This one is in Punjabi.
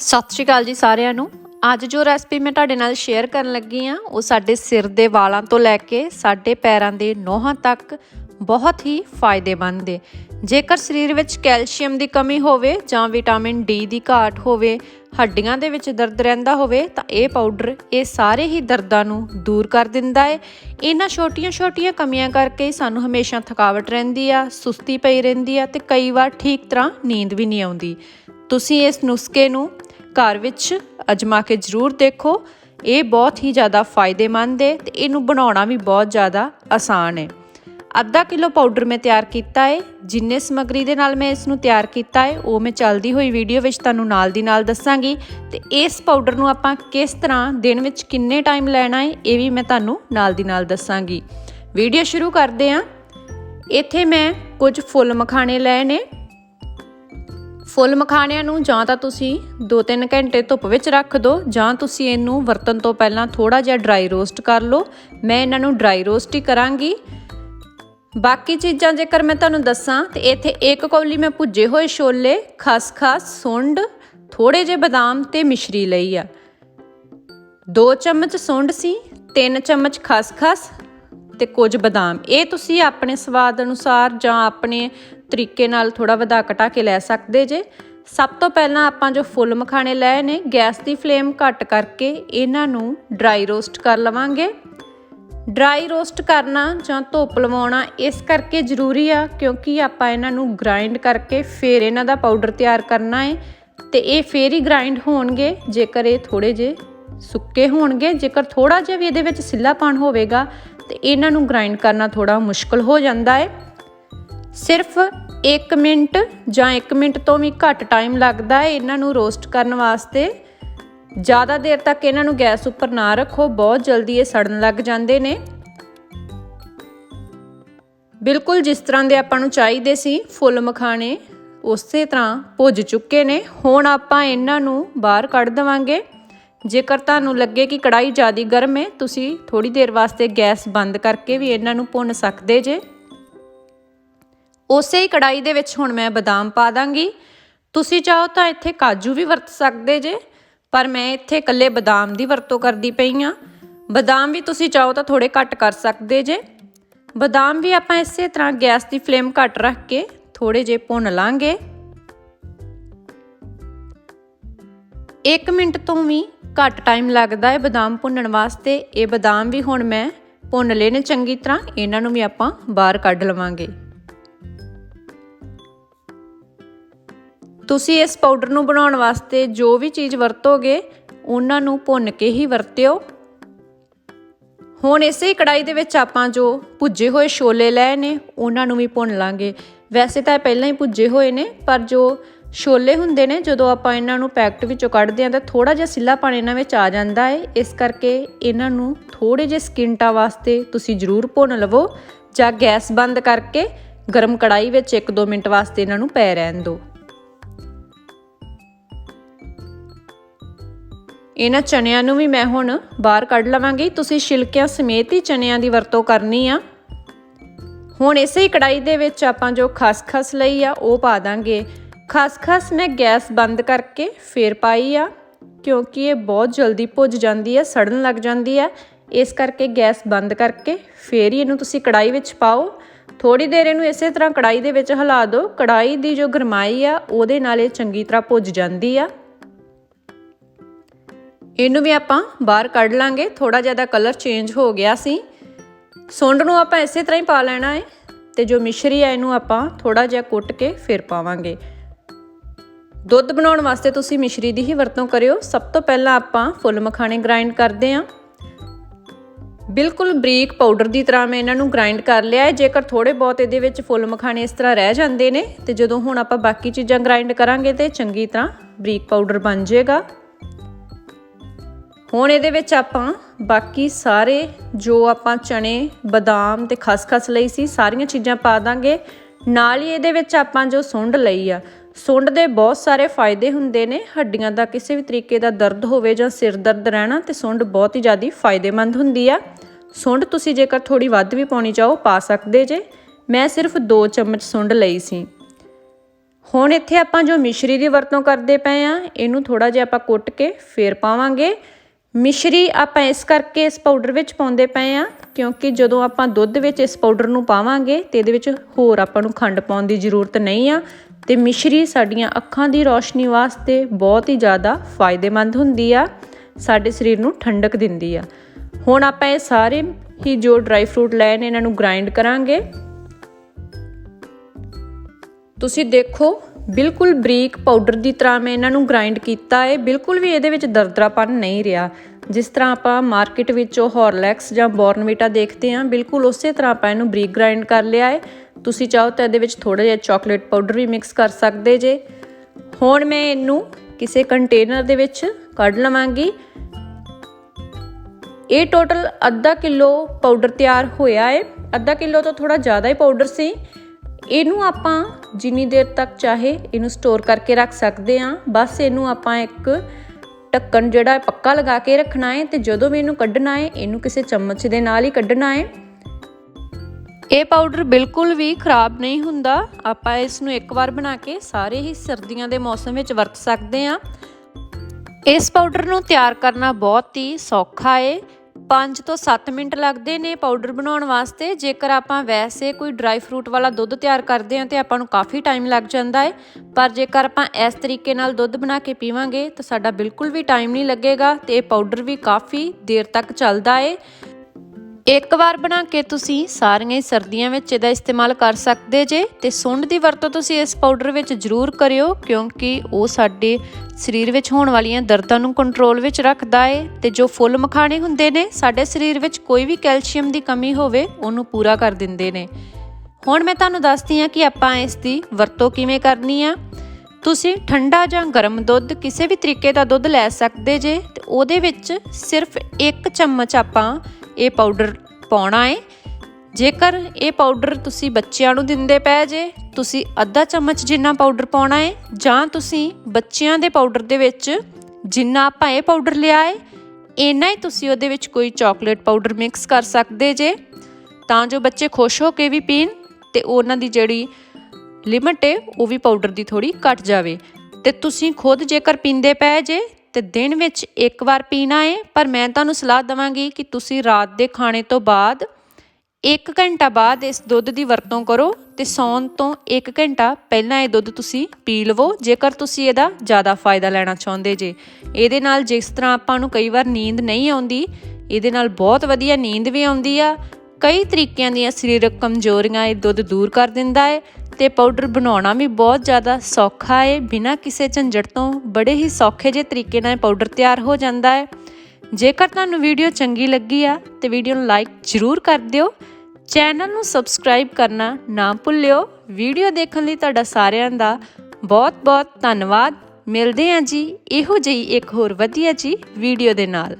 ਸਤਿ ਸ਼੍ਰੀ ਅਕਾਲ ਜੀ ਸਾਰਿਆਂ ਨੂੰ। ਅੱਜ ਜੋ ਰੈਸਪੀ ਮੈਂ ਤੁਹਾਡੇ ਨਾਲ ਸ਼ੇਅਰ ਕਰਨ ਲੱਗੀ ਆ ਉਹ ਸਾਡੇ ਸਿਰ ਦੇ ਵਾਲਾਂ ਤੋਂ ਲੈ ਕੇ ਸਾਡੇ ਪੈਰਾਂ ਦੇ ਨੋਹਾਂ ਤੱਕ ਬਹੁਤ ਹੀ ਫਾਇਦੇਮੰਦ ਹੈ। ਜੇਕਰ ਸਰੀਰ ਵਿੱਚ ਕੈਲਸ਼ੀਅਮ ਦੀ ਕਮੀ ਹੋਵੇ ਜਾਂ ਵਿਟਾਮਿਨ ਡੀ ਦੀ ਘਾਟ ਹੋਵੇ, ਹੱਡੀਆਂ ਦੇ ਵਿੱਚ ਦਰਦ ਰਹਿੰਦਾ ਹੋਵੇ, ਤਾਂ ਇਹ ਪਾਊਡਰ ਇਹ ਸਾਰੇ ਹੀ ਦਰਦਾਂ ਨੂੰ ਦੂਰ ਕਰ ਦਿੰਦਾ ਹੈ। ਇਹਨਾਂ ਛੋਟੀਆਂ-ਛੋਟੀਆਂ ਕਮੀਆਂ ਕਰਕੇ ਸਾਨੂੰ ਹਮੇਸ਼ਾ ਥਕਾਵਟ ਰਹਿੰਦੀ ਆ, ਸੁਸਤੀ ਪਈ ਰਹਿੰਦੀ ਆ ਤੇ ਕਈ ਵਾਰ ਠੀਕ ਤਰ੍ਹਾਂ ਨੀਂਦ ਵੀ ਨਹੀਂ ਆਉਂਦੀ। ਤੁਸੀਂ ਇਸ ਨੁਸਖੇ ਨੂੰ ਘਰ ਵਿੱਚ ਅਜਮਾ ਕੇ ਜ਼ਰੂਰ ਦੇਖੋ। ਇਹ ਬਹੁਤ ਹੀ ਜ਼ਿਆਦਾ ਫਾਇਦੇਮੰਦ ਹੈ ਤੇ ਇਹਨੂੰ ਬਣਾਉਣਾ ਵੀ ਬਹੁਤ ਜ਼ਿਆਦਾ ਆਸਾਨ ਹੈ। ਅੱਧਾ ਕਿਲੋ ਪਾਊਡਰ ਮੈਂ ਤਿਆਰ ਕੀਤਾ ਹੈ। ਜਿੰਨੇ ਸਮੱਗਰੀ ਦੇ ਨਾਲ ਮੈਂ ਇਸ ਨੂੰ ਤਿਆਰ ਕੀਤਾ ਹੈ, ਉਹ ਮੈਂ ਚੱਲਦੀ ਹੋਈ ਵੀਡੀਓ ਵਿੱਚ ਤੁਹਾਨੂੰ ਨਾਲ ਦੀ ਨਾਲ ਦੱਸਾਂਗੀ। ਤੇ ਇਸ ਪਾਊਡਰ ਨੂੰ ਆਪਾਂ ਕਿਸ ਤਰ੍ਹਾਂ ਦਿਨ ਵਿੱਚ ਕਿੰਨੇ ਟਾਈਮ ਲੈਣਾ ਹੈ, ਇਹ ਵੀ ਮੈਂ ਤੁਹਾਨੂੰ ਨਾਲ ਦੀ ਨਾਲ ਦੱਸਾਂਗੀ। ਵੀਡੀਓ ਸ਼ੁਰੂ ਕਰਦੇ ਹਾਂ। ਇੱਥੇ ਮੈਂ ਕੁਝ ਫੁੱਲ ਮਖਾਣੇ ਲਏ ਨੇ। ਫੁੱਲ ਮਖਾਣਿਆਂ ਨੂੰ ਜਾਂ ਤਾਂ ਤੁਸੀਂ 2-3 ਘੰਟੇ ਧੁੱਪ ਵਿੱਚ ਰੱਖ ਦਿਓ ਜਾਂ ਤੁਸੀਂ ਇਹਨੂੰ ਵਰਤਣ ਤੋਂ ਪਹਿਲਾਂ ਥੋੜਾ ਜਿਹਾ ਡਰਾਈ ਰੋਸਟ ਕਰ ਲਓ। ਮੈਂ ਇਹਨਾਂ ਨੂੰ ਡਰਾਈ ਰੋਸਟ ਹੀ ਕਰਾਂਗੀ। ਬਾਕੀ ਚੀਜ਼ਾਂ ਜੇਕਰ ਮੈਂ ਤੁਹਾਨੂੰ ਦੱਸਾਂ, ਤੇ ਇੱਥੇ ਇੱਕ ਕੌਲੀ ਮੈਂ ਭੁੱਜੇ ਹੋਏ ਛੋਲੇ, ਖਸਖਸ, ਸੁੰਡ ਥੋੜੇ ਜਿਹੇ ਬਦਾਮ ਤੇ ਮਿਸ਼ਰੀ ਲਈ ਆ। 2 ਚਮਚ ਸੁੰਡ ਸੀ 3 ਚਮਚ ਖਸਖਸ ਤੇ ਕੁਝ ਬਦਾਮ। ਇਹ ਤੁਸੀਂ ਆਪਣੇ ਸਵਾਦ ਅਨੁਸਾਰ ਜਾਂ ਆਪਣੇ ਤਰੀਕੇ ਨਾਲ ਥੋੜਾ ਵਧਾ ਘਟਾ ਕੇ ਲੈ ਸਕਦੇ ਜੇ। ਸਭ ਤੋਂ ਪਹਿਲਾਂ ਆਪਾਂ ਜੋ ਫੁੱਲ ਮਖਾਣੇ ਲਏ ਨੇ, ਗੈਸ ਦੀ ਫਲੇਮ ਘੱਟ ਕਰਕੇ ਇਹਨਾਂ ਨੂੰ ਡਰਾਈ ਰੋਸਟ ਕਰ ਲਵਾਂਗੇ। ਡਰਾਈ ਰੋਸਟ ਕਰਨਾ ਜਾਂ ਧੁੱਪ ਲਵਾਉਣਾ ਇਸ ਕਰਕੇ ਜ਼ਰੂਰੀ ਆ, ਕਿਉਂਕਿ ਆਪਾਂ ਇਹਨਾਂ ਨੂੰ ਗ੍ਰਾਈਂਡ ਕਰਕੇ ਫਿਰ ਇਹਨਾਂ ਦਾ ਪਾਊਡਰ ਤਿਆਰ ਕਰਨਾ ਹੈ ਤੇ ਇਹ ਫੇਰ ਹੀ ਗ੍ਰਾਈਂਡ ਹੋਣਗੇ, ਜੇਕਰ ਇਹ ਥੋੜੇ ਜੇ ਸੁੱਕੇ ਹੋਣਗੇ, ਜੇਕਰ ਥੋੜਾ ਜਿਹਾ ਵੀ ਇਹਦੇ ਵਿੱਚ ਸਿੱਲਾਪਣ ਹੋਵੇਗਾ, ਤੇ ਇਹਨਾਂ ਨੂੰ ਗ੍ਰਾਈਂਡ ਕਰਨਾ ਥੋੜਾ ਮੁਸ਼ਕਲ ਹੋ ਜਾਂਦਾ ਹੈ ਸਿਰਫ 1 ਮਿੰਟ ਜਾਂ 1 ਮਿੰਟ ਤੋਂ ਵੀ ਘੱਟ ਟਾਈਮ ਲੱਗਦਾ ਹੈ ਇਹਨਾਂ ਨੂੰ ਰੋਸਟ ਕਰਨ ਵਾਸਤੇ। ਜ਼ਿਆਦਾ ਦੇਰ ਤੱਕ ਇਹਨਾਂ ਨੂੰ ਗੈਸ ਉੱਪਰ ਨਾ ਰੱਖੋ, ਬਹੁਤ ਜਲਦੀ ਇਹ ਸੜਨ ਲੱਗ ਜਾਂਦੇ ਨੇ। ਬਿਲਕੁਲ ਜਿਸ ਤਰ੍ਹਾਂ ਦੇ ਆਪਾਂ ਨੂੰ ਚਾਹੀਦੇ ਸੀ, ਫੁੱਲ ਮਖਾਣੇ, ਉਸੇ ਤਰ੍ਹਾਂ ਭੁੱਜ ਚੁੱਕੇ ਨੇ। ਹੁਣ ਆਪਾਂ ਇਹਨਾਂ ਨੂੰ ਬਾਹਰ ਕੱਢ ਦਵਾਂਗੇ। ਜੇਕਰ ਤੁਹਾਨੂੰ ਲੱਗੇ ਕਿ ਕੜਾਈ ਜ਼ਿਆਦਾ ਗਰਮ ਹੈ, ਤੁਸੀਂ ਥੋੜੀ ਦੇਰ ਵਾਸਤੇ ਗੈਸ ਬੰਦ ਕਰਕੇ ਵੀ ਇਹਨਾਂ ਨੂੰ ਭੁੰਨ ਸਕਦੇ ਜੇ। ਉਸੇ ਹੀ ਕੜਾਈ ਦੇ ਵਿੱਚ ਹੁਣ ਮੈਂ ਬਦਾਮ ਪਾ ਦਾਂਗੀ। ਤੁਸੀਂ ਚਾਹੋ ਤਾਂ ਇੱਥੇ ਕਾਜੂ ਵੀ ਵਰਤ ਸਕਦੇ ਜੇ, ਪਰ ਮੈਂ ਇੱਥੇ ਇਕੱਲੇ ਬਦਾਮ ਦੀ ਵਰਤੋਂ ਕਰਦੀ ਪਈ ਆ ਬਦਾਮ ਵੀ ਤੁਸੀਂ ਚਾਹੋ ਤਾਂ ਥੋੜੇ ਘੱਟ ਕਰ ਸਕਦੇ ਜੇ। ਬਦਾਮ ਵੀ ਆਪਾਂ ਇਸੇ ਤਰ੍ਹਾਂ ਗੈਸ ਦੀ ਫਲੇਮ ਘੱਟ ਰੱਖ ਕੇ ਥੋੜੇ ਜੇ ਭੁੰਨ ਲਾਂਗੇ। 1 ਮਿੰਟ ਤੋਂ ਵੀ ਘੱਟ ਟਾਈਮ ਲੱਗਦਾ ਹੈ ਬਦਾਮ ਭੁੰਨਣ ਵਾਸਤੇ। ਇਹ ਬਦਾਮ ਵੀ ਹੁਣ ਮੈਂ ਭੁੰਨ ਲਏ ਨੇ ਚੰਗੀ ਤਰ੍ਹਾਂ, ਇਹਨਾਂ ਨੂੰ ਵੀ ਆਪਾਂ ਬਾਹਰ ਕੱਢ ਲਵਾਂਗੇ। ਤੁਸੀਂ ਇਸ ਪਾਊਡਰ ਨੂੰ ਬਣਾਉਣ ਵਾਸਤੇ ਜੋ ਵੀ ਚੀਜ਼ ਵਰਤੋਗੇ, ਉਹਨਾਂ ਨੂੰ ਭੁੰਨ ਕੇ ਹੀ ਵਰਤਿਓ। ਹੁਣ ਇਸੇ ਹੀ ਕੜਾਈ ਦੇ ਵਿੱਚ ਆਪਾਂ ਜੋ ਭੁੱਜੇ ਹੋਏ ਛੋਲੇ ਲਏ ਨੇ, ਉਹਨਾਂ ਨੂੰ ਵੀ ਭੁੰਨ ਲਾਂਗੇ। ਵੈਸੇ ਤਾਂ ਇਹ ਪਹਿਲਾਂ ਹੀ ਭੁੱਜੇ ਹੋਏ ਨੇ, ਪਰ ਜੋ ਛੋਲੇ ਹੁੰਦੇ ਨੇ, ਜਦੋਂ ਆਪਾਂ ਇਹਨਾਂ ਨੂੰ ਪੈਕਟ ਵਿੱਚੋਂ ਕੱਢਦੇ ਆਂ ਤਾਂ ਥੋੜਾ ਜਿਹਾ ਸਿੱਲਾ ਪਾਣੀ ਇਹਨਾਂ ਵਿੱਚ ਆ ਜਾਂਦਾ ਹੈ ਇਸ ਕਰਕੇ ਇਹਨਾਂ ਨੂੰ ਥੋੜੇ ਜਿਹੇ ਸਕਿੰਟਾਂ ਵਾਸਤੇ ਤੁਸੀਂ ਜ਼ਰੂਰ ਭੁੰਨ ਲਵੋ, ਜਾਂ ਗੈਸ ਬੰਦ ਕਰਕੇ ਗਰਮ ਕੜਾਈ ਵਿੱਚ 1-2 ਮਿੰਟ ਵਾਸਤੇ ਇਹਨਾਂ ਨੂੰ ਪੈ ਰਹਿਣ ਦਿਓ। ਇਹਨਾਂ ਚਨਿਆਂ ਨੂੰ ਵੀ ਮੈਂ ਹੁਣ ਬਾਹਰ ਕੱਢ ਲਵਾਂਗੀ। ਤੁਸੀਂ ਛਿਲਕਿਆਂ ਸਮੇਤ ਹੀ ਚਨਿਆਂ ਦੀ ਵਰਤੋਂ ਕਰਨੀ ਆ। ਹੁਣ ਇਸੇ ਹੀ ਕੜਾਈ ਦੇ ਵਿੱਚ ਆਪਾਂ ਜੋ ਖਸਖਸ ਲਈ ਆ, ਉਹ ਪਾ ਦਾਂਗੇ। ਖਸਖਸ ਮੈਂ ਗੈਸ ਬੰਦ ਕਰਕੇ ਫੇਰ ਪਾਈ ਆ, ਕਿਉਂਕਿ ਇਹ ਬਹੁਤ ਜਲਦੀ ਭੁੱਜ ਜਾਂਦੀ ਹੈ ਸੜਨ ਲੱਗ ਜਾਂਦੀ ਹੈ ਇਸ ਕਰਕੇ ਗੈਸ ਬੰਦ ਕਰਕੇ ਫੇਰ ਹੀ ਇਹਨੂੰ ਤੁਸੀਂ ਕੜਾਈ ਵਿੱਚ ਪਾਓ। ਥੋੜੀ ਦੇਰ ਇਹਨੂੰ ਇਸੇ ਤਰ੍ਹਾਂ ਕੜਾਈ ਦੇ ਵਿੱਚ ਹਿਲਾ ਦਿਓ। ਕੜਾਈ ਦੀ ਜੋ ਗਰਮਾਈ ਆ, ਉਹਦੇ ਨਾਲ ਇਹ ਚੰਗੀ ਤਰ੍ਹਾਂ ਭੁੱਜ ਜਾਂਦੀ ਆ। ਇਹਨੂੰ ਵੀ ਆਪਾਂ ਬਾਹਰ ਕੱਢ ਲਾਂਗੇ। ਥੋੜਾ ਜ਼ਿਆਦਾ ਕਲਰ ਚੇਂਜ ਹੋ ਗਿਆ ਸੀ। ਸੁੰਡ ਨੂੰ ਆਪਾਂ ਇਸੇ ਤਰ੍ਹਾਂ ਹੀ ਪਾ ਲੈਣਾ ਹੈ ਤੇ ਜੋ ਮਿਸ਼ਰੀ ਹੈ ਇਹਨੂੰ ਆਪਾਂ ਥੋੜਾ ਜਿਹਾ ਕੁੱਟ ਕੇ ਫਿਰ ਪਾਵਾਂਗੇ। ਦੁੱਧ ਬਣਾਉਣ ਵਾਸਤੇ ਤੁਸੀਂ ਮਿਸ਼ਰੀ ਦੀ ਹੀ ਵਰਤੋਂ ਕਰਿਓ। ਸਭ ਤੋਂ ਪਹਿਲਾਂ ਆਪਾਂ ਫੁੱਲ ਮਖਾਣੇ ਗ੍ਰਾਈਂਡ ਕਰਦੇ ਆਂ ਬਿਲਕੁਲ ਬਰੀਕ ਪਾਊਡਰ ਦੀ ਤਰ੍ਹਾਂ ਮੈਂ ਇਹਨਾਂ ਨੂੰ ਗ੍ਰਾਈਂਡ ਕਰ ਲਿਆ ਹੈ। ਜੇਕਰ ਥੋੜੇ ਬਹੁਤ ਇਹਦੇ ਵਿੱਚ ਫੁੱਲ ਮਖਾਣੇ ਇਸ ਤਰ੍ਹਾਂ ਰਹਿ ਜਾਂਦੇ ਨੇ ਤੇ ਜਦੋਂ ਹੁਣ ਆਪਾਂ ਬਾਕੀ ਚੀਜ਼ਾਂ ਗ੍ਰਾਈਂਡ ਕਰਾਂਗੇ ਤੇ ਚੰਗੀ ਤਰ੍ਹਾਂ ਬਰੀਕ ਪਾਊਡਰ ਬਣ ਜਾਏਗਾ। ਹੁਣ ਇਹਦੇ ਵਿੱਚ ਆਪਾਂ ਬਾਕੀ ਸਾਰੇ ਜੋ ਆਪਾਂ ਚਣੇ ਬਦਾਮ ਤੇ ਖਸਖਸ ਲਈ ਸੀ, ਸਾਰੀਆਂ ਚੀਜ਼ਾਂ ਪਾ ਦਾਂਗੇ। ਨਾਲ ਹੀ ਇਹਦੇ ਵਿੱਚ ਆਪਾਂ ਜੋ ਸੁੰਡ ਲਈ ਆ, ਸੁੰਡ ਦੇ ਬਹੁਤ ਸਾਰੇ ਫਾਇਦੇ ਹੁੰਦੇ ਨੇ। ਹੱਡੀਆਂ ਦਾ ਕਿਸੇ ਵੀ ਤਰੀਕੇ ਦਾ ਦਰਦ ਹੋਵੇ ਜਾਂ ਸਿਰ ਦਰਦ ਰਹਿਣਾ, ਤੇ ਸੁੰਡ ਬਹੁਤ ਹੀ ਜ਼ਿਆਦਾ ਫਾਇਦੇਮੰਦ ਹੁੰਦੀ ਆ। ਸੁੰਡ ਤੁਸੀਂ ਜੇਕਰ ਥੋੜੀ ਵੱਧ ਵੀ ਪਾਉਣੀ ਚਾਹੋ, ਪਾ ਸਕਦੇ ਜੇ। ਮੈਂ ਸਿਰਫ 2 ਚਮਚ ਸੁੰਡ ਲਈ ਸੀ। ਹੁਣ ਇੱਥੇ ਆਪਾਂ ਜੋ ਮਿਸ਼ਰੀ ਦੀ ਵਰਤੋਂ ਕਰਦੇ ਪਏ ਆ, ਇਹਨੂੰ ਥੋੜਾ ਜਿਹਾ ਆਪਾਂ ਕੁੱਟ ਕੇ ਫੇਰ ਪਾਵਾਂਗੇ। ਮਿਸ਼ਰੀ ਆਪਾਂ ਇਸ ਕਰਕੇ ਇਸ ਪਾਊਡਰ ਵਿੱਚ ਪਾਉਂਦੇ ਪਏ ਆ ਕਿਉਂਕਿ ਜਦੋਂ ਆਪਾਂ ਦੁੱਧ ਵਿੱਚ ਇਸ ਪਾਊਡਰ ਨੂੰ ਪਾਵਾਂਗੇ ਤੇ ਇਹਦੇ ਵਿੱਚ ਹੋਰ ਆਪਾਂ ਨੂੰ ਖੰਡ ਪਾਉਣ ਦੀ ਜ਼ਰੂਰਤ ਨਹੀਂ ਆ, ਤੇ ਮਿਸ਼ਰੀ ਸਾਡੀਆਂ ਅੱਖਾਂ ਦੀ ਰੌਸ਼ਨੀ ਵਾਸਤੇ ਬਹੁਤ ਹੀ ਜ਼ਿਆਦਾ ਫਾਇਦੇਮੰਦ ਹੁੰਦੀ ਆ, ਸਾਡੇ ਸਰੀਰ ਨੂੰ ਠੰਡਕ ਦਿੰਦੀ ਆ। ਹੁਣ ਆਪਾਂ ਇਹ ਸਾਰੇ ਹੀ ਜੋ ਡਰਾਈ ਫਰੂਟ ਲਏ ਇਹਨਾਂ ਨੂੰ ਗ੍ਰਾਈਂਡ ਕਰਾਂਗੇ। ਤੁਸੀਂ ਦੇਖੋ, ਬਿਲਕੁਲ ਬਰੀਕ ਪਾਊਡਰ ਦੀ ਤਰ੍ਹਾਂ ਮੈਂ ਇਹਨਾਂ ਨੂੰ ਗ੍ਰਾਈਂਡ ਕੀਤਾ ਹੈ ਬਿਲਕੁਲ ਵੀ ਇਹਦੇ ਵਿੱਚ ਦਰਦਰਾਪਨ ਨਹੀਂ ਰਿਹਾ। ਜਿਸ ਤਰ੍ਹਾਂ ਆਪਾਂ ਮਾਰਕੀਟ ਵਿੱਚ ਉਹ ਹਾਰਲੈਕਸ ਜਾਂ ਬੋਰਨਵੀਟਾ ਦੇਖਦੇ ਹਾਂ, ਬਿਲਕੁਲ ਉਸੇ ਤਰ੍ਹਾਂ ਆਪਾਂ ਇਹਨੂੰ ਬਰੀਕ ਗ੍ਰਾਈਂਡ ਕਰ ਲਿਆ ਹੈ ਤੁਸੀਂ ਚਾਹੋ ਤਾਂ ਇਹਦੇ ਵਿੱਚ ਥੋੜਾ ਜਿਹਾ ਚਾਕਲੇਟ ਪਾਊਡਰ ਵੀ ਮਿਕਸ ਕਰ ਸਕਦੇ ਜੇ। ਹੁਣ ਮੈਂ ਇਹਨੂੰ ਕਿਸੇ ਕੰਟੇਨਰ ਦੇ ਵਿੱਚ ਕੱਢ ਲਵਾਂਗੀ। ਇਹ ਟੋਟਲ ਅੱਧਾ ਕਿਲੋ ਪਾਊਡਰ ਤਿਆਰ ਹੋਇਆ ਹੈ ਅੱਧਾ ਕਿਲੋ ਤੋਂ ਥੋੜਾ ਜ਼ਿਆਦਾ ਹੀ ਪਾਊਡਰ ਸੀ। ਇਹਨੂੰ ਆਪਾਂ ਜਿੰਨੀ ਦੇਰ ਤੱਕ ਚਾਹੇ ਇਹਨੂੰ ਸਟੋਰ ਕਰਕੇ ਰੱਖ ਸਕਦੇ ਹਾਂ। ਬਸ ਇਹਨੂੰ ਆਪਾਂ ਇੱਕ ਢੱਕਣ ਜਿਹੜਾ ਪੱਕਾ ਲਗਾ ਕੇ ਰੱਖਣਾ ਹੈ ਤੇ ਜਦੋਂ ਵੀ ਇਹਨੂੰ ਕੱਢਣਾ ਹੈ, ਇਹਨੂੰ ਕਿਸੇ ਚਮਚ ਦੇ ਨਾਲ ਹੀ ਕੱਢਣਾ ਹੈ। ਇਹ ਪਾਊਡਰ ਬਿਲਕੁਲ ਵੀ ਖਰਾਬ ਨਹੀਂ ਹੁੰਦਾ। ਆਪਾਂ ਇਸ ਨੂੰ ਇੱਕ ਵਾਰ ਬਣਾ ਕੇ ਸਾਰੇ ਹੀ ਸਰਦੀਆਂ ਦੇ ਮੌਸਮ ਵਿੱਚ ਵਰਤ ਸਕਦੇ ਹਾਂ। ਇਸ ਪਾਊਡਰ ਨੂੰ ਤਿਆਰ ਕਰਨਾ ਬਹੁਤ ਹੀ ਸੌਖਾ ਹੈ। 5 ਤੋਂ 7 ਮਿੰਟ ਲੱਗਦੇ ਨੇ ਪਾਊਡਰ ਬਣਾਉਣ ਵਾਸਤੇ। ਜੇਕਰ ਆਪਾਂ ਵੈਸੇ ਕੋਈ ਡਰਾਈ ਫਰੂਟ ਵਾਲਾ ਦੁੱਧ ਤਿਆਰ ਕਰਦੇ ਹਾਂ ਤੇ ਆਪਾਂ ਨੂੰ ਕਾਫੀ ਟਾਈਮ ਲੱਗ ਜਾਂਦਾ ਹੈ, ਪਰ ਜੇਕਰ ਆਪਾਂ ਇਸ ਤਰੀਕੇ ਨਾਲ ਦੁੱਧ ਬਣਾ ਕੇ ਪੀਵਾਂਗੇ ਤਾਂ ਸਾਡਾ ਬਿਲਕੁਲ ਵੀ ਟਾਈਮ ਨਹੀਂ ਲੱਗੇਗਾ ਤੇ ਇਹ ਪਾਊਡਰ ਵੀ ਕਾਫੀ ਦੇਰ ਤੱਕ ਚੱਲਦਾ ਏ ਇੱਕ ਵਾਰ ਬਣਾ ਕੇ ਤੁਸੀਂ ਸਾਰੀਆਂ ਹੀ ਸਰਦੀਆਂ ਵਿੱਚ ਇਹਦਾ ਇਸਤੇਮਾਲ ਕਰ ਸਕਦੇ ਜੇ ਤੇ ਸੁੰਡ ਦੀ ਵਰਤੋਂ ਤੁਸੀਂ ਇਸ ਪਾਊਡਰ ਵਿੱਚ ਜ਼ਰੂਰ ਕਰਿਓ, ਕਿਉਂਕਿ ਉਹ ਸਾਡੇ ਸਰੀਰ ਵਿੱਚ ਹੋਣ ਵਾਲੀਆਂ ਦਰਦਾਂ ਨੂੰ ਕੰਟਰੋਲ ਵਿੱਚ ਰੱਖਦਾ ਏ ਤੇ ਜੋ ਫੁੱਲ ਮਖਾਣੇ ਹੁੰਦੇ ਨੇ, ਸਾਡੇ ਸਰੀਰ ਵਿੱਚ ਕੋਈ ਵੀ ਕੈਲਸ਼ੀਅਮ ਦੀ ਕਮੀ ਹੋਵੇ, ਉਹਨੂੰ ਪੂਰਾ ਕਰ ਦਿੰਦੇ ਨੇ। ਹੁਣ ਮੈਂ ਤੁਹਾਨੂੰ ਦੱਸਦੀ ਹਾਂ ਕਿ ਆਪਾਂ ਇਸ ਦੀ ਵਰਤੋਂ ਕਿਵੇਂ ਕਰਨੀ ਆ। ਤੁਸੀਂ ਠੰਡਾ ਜਾਂ ਗਰਮ ਦੁੱਧ ਕਿਸੇ ਵੀ ਤਰੀਕੇ ਦਾ ਦੁੱਧ ਲੈ ਸਕਦੇ ਜੇ ਤੇ ਉਹਦੇ ਵਿੱਚ ਸਿਰਫ ਇੱਕ ਚਮਚ ਆਪਾਂ ਇਹ ਪਾਊਡਰ ਪਾਉਣਾ ਹੈ ਜੇਕਰ ਇਹ ਪਾਊਡਰ ਤੁਸੀਂ ਬੱਚਿਆਂ ਨੂੰ ਦਿੰਦੇ ਪਏ ਜੇ, ਤੁਸੀਂ ਅੱਧਾ ਚਮਚ ਜਿੰਨਾ ਪਾਊਡਰ ਪਾਉਣਾ ਹੈ ਜਾਂ ਤੁਸੀਂ ਬੱਚਿਆਂ ਦੇ ਪਾਊਡਰ ਦੇ ਵਿੱਚ ਜਿੰਨਾ ਆਪਾਂ ਇਹ ਪਾਊਡਰ ਲਿਆ ਹੈ ਇੰਨਾ ਹੀ ਤੁਸੀਂ ਉਹਦੇ ਵਿੱਚ ਕੋਈ ਚਾਕਲੇਟ ਪਾਊਡਰ ਮਿਕਸ ਕਰ ਸਕਦੇ ਜੇ। ਤਾਂ ਜੋ ਬੱਚੇ ਖੁਸ਼ ਹੋ ਕੇ ਵੀ ਪੀਣ ਤੇ ਉਹਨਾਂ ਦੀ ਜਿਹੜੀ ਲਿਮਟ ਹੈ ਉਹ ਵੀ ਪਾਊਡਰ ਦੀ ਥੋੜੀ ਘਟ ਜਾਵੇ। ਤੇ ਤੁਸੀਂ ਖੁਦ ਜੇਕਰ ਪੀਂਦੇ ਪਏ ਜੇ ਤੇ ਦਿਨ ਵਿੱਚ ਇੱਕ ਵਾਰ ਪੀਣਾ ਹੈ ਪਰ ਮੈਂ ਤੁਹਾਨੂੰ ਸਲਾਹ ਦਵਾਂਗੀ ਕਿ ਤੁਸੀਂ ਰਾਤ ਦੇ ਖਾਣੇ ਤੋਂ ਬਾਅਦ 1 ਘੰਟਾ ਬਾਅਦ ਇਸ ਦੁੱਧ ਦੀ ਵਰਤੋਂ ਕਰੋ ਤੇ ਸੌਣ ਤੋਂ 1 ਘੰਟਾ ਪਹਿਲਾਂ ਇਹ ਦੁੱਧ ਤੁਸੀਂ ਪੀ ਲਵੋ, ਜੇਕਰ ਤੁਸੀਂ ਇਹਦਾ ਜ਼ਿਆਦਾ ਫਾਇਦਾ ਲੈਣਾ ਚਾਹੁੰਦੇ ਜੇ। ਇਹਦੇ ਨਾਲ ਜਿਸ ਤਰ੍ਹਾਂ ਆਪਾਂ ਨੂੰ ਕਈ ਵਾਰ ਨੀਂਦ ਨਹੀਂ ਆਉਂਦੀ, ਇਹਦੇ ਨਾਲ ਬਹੁਤ ਵਧੀਆ ਨੀਂਦ ਵੀ ਆਉਂਦੀ ਆ। ਕਈ ਤਰੀਕਿਆਂ ਦੀਆਂ ਸਰੀਰਕ ਕਮਜ਼ੋਰੀਆਂ ਇਹ ਦੁੱਧ ਦੂਰ ਕਰ ਦਿੰਦਾ ਹੈ ਤੇ ਪਾਊਡਰ ਬਣਾਉਣਾ ਵੀ ਬਹੁਤ ਜ਼ਿਆਦਾ ਸੌਖਾ ਹੈ ਬਿਨਾਂ ਕਿਸੇ ਝੰਜਟ ਤੋਂ ਬੜੇ ਹੀ ਸੌਖੇ ਜਿਹੇ ਤਰੀਕੇ ਨਾਲ ਪਾਊਡਰ ਤਿਆਰ ਹੋ ਜਾਂਦਾ ਹੈ ਜੇਕਰ ਤੁਹਾਨੂੰ ਵੀਡੀਓ ਚੰਗੀ ਲੱਗੀ ਆ, ਤੇ ਵੀਡੀਓ ਨੂੰ ਲਾਈਕ ਜ਼ਰੂਰ ਕਰ ਦਿਓ। ਚੈਨਲ ਨੂੰ ਸਬਸਕ੍ਰਾਈਬ ਕਰਨਾ ਨਾ ਭੁੱਲਿਓ। ਵੀਡੀਓ ਦੇਖਣ ਲਈ ਤੁਹਾਡਾ ਸਾਰਿਆਂ ਦਾ ਬਹੁਤ-ਬਹੁਤ ਧੰਨਵਾਦ। ਮਿਲਦੇ ਹਾਂ ਜੀ, ਇਹੋ ਜਿਹੀ ਇੱਕ ਹੋਰ ਵਧੀਆ ਜੀ ਵੀਡੀਓ ਦੇ ਨਾਲ।